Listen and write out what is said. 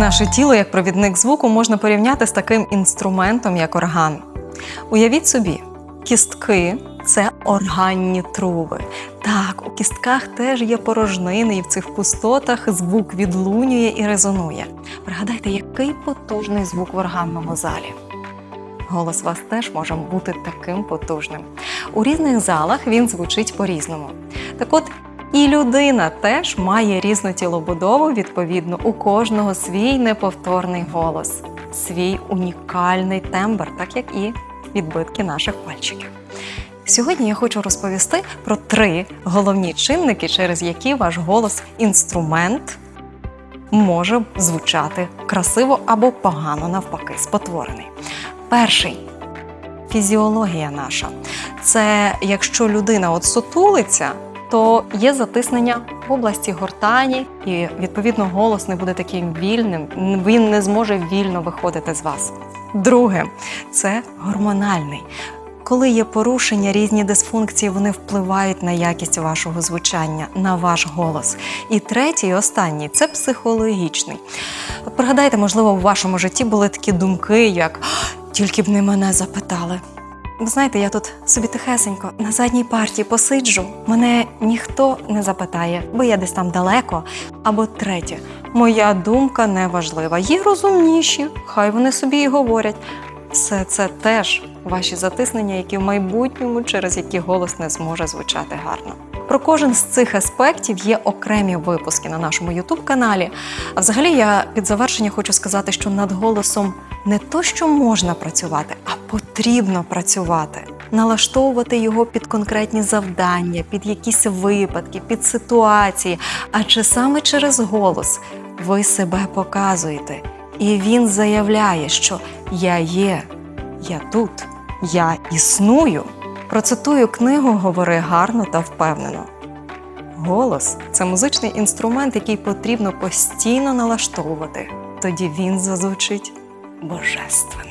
Наше тіло, як провідник звуку, можна порівняти з таким інструментом, як орган. Уявіть собі, кістки це органні труби. Так, у кістках теж є порожнини, і в цих пустотах звук відлунює і резонує. Пригадайте, який потужний звук в органному залі. Голос вас теж може бути таким потужним. У різних залах він звучить по-різному. Так от і людина теж має різну тілобудову, відповідно, у кожного свій неповторний голос, свій унікальний тембр, так як і відбитки наших пальчиків. Сьогодні я хочу розповісти про три головні чинники, через які ваш голос інструмент може звучати красиво або погано, навпаки, спотворений. Перший фізіологія наша. Це якщо людина от сутулиться, то є затиснення в області гортані, і відповідно голос не буде таким вільним, він не зможе вільно виходити з вас. Друге це гормональний. Коли є порушення, різні дисфункції, вони впливають на якість вашого звучання, на ваш голос. І третій, і останній це психологічний. Пригадайте, можливо, в вашому житті були такі думки, як тільки б не мене запитали. Знаєте, я тут собі тихесенько на задній парті посиджу, мене ніхто не запитає, бо я десь там далеко. Або третє, моя думка не важлива. Є розумніші, хай вони собі і говорять. Все це теж ваші затиснення, які в майбутньому, через які голос не зможе звучати гарно. Про кожен з цих аспектів є окремі випуски на нашому youtube каналі. А взагалі я під завершення хочу сказати, що над голосом не то, що можна працювати, потрібно працювати, налаштовувати його під конкретні завдання, під якісь випадки, під ситуації. Адже саме через голос ви себе показуєте, і він заявляє, що я є, я тут, я існую. Процитую книгу Говори гарно та впевнено. Голос це музичний інструмент, який потрібно постійно налаштовувати. Тоді він зазвучить божественно.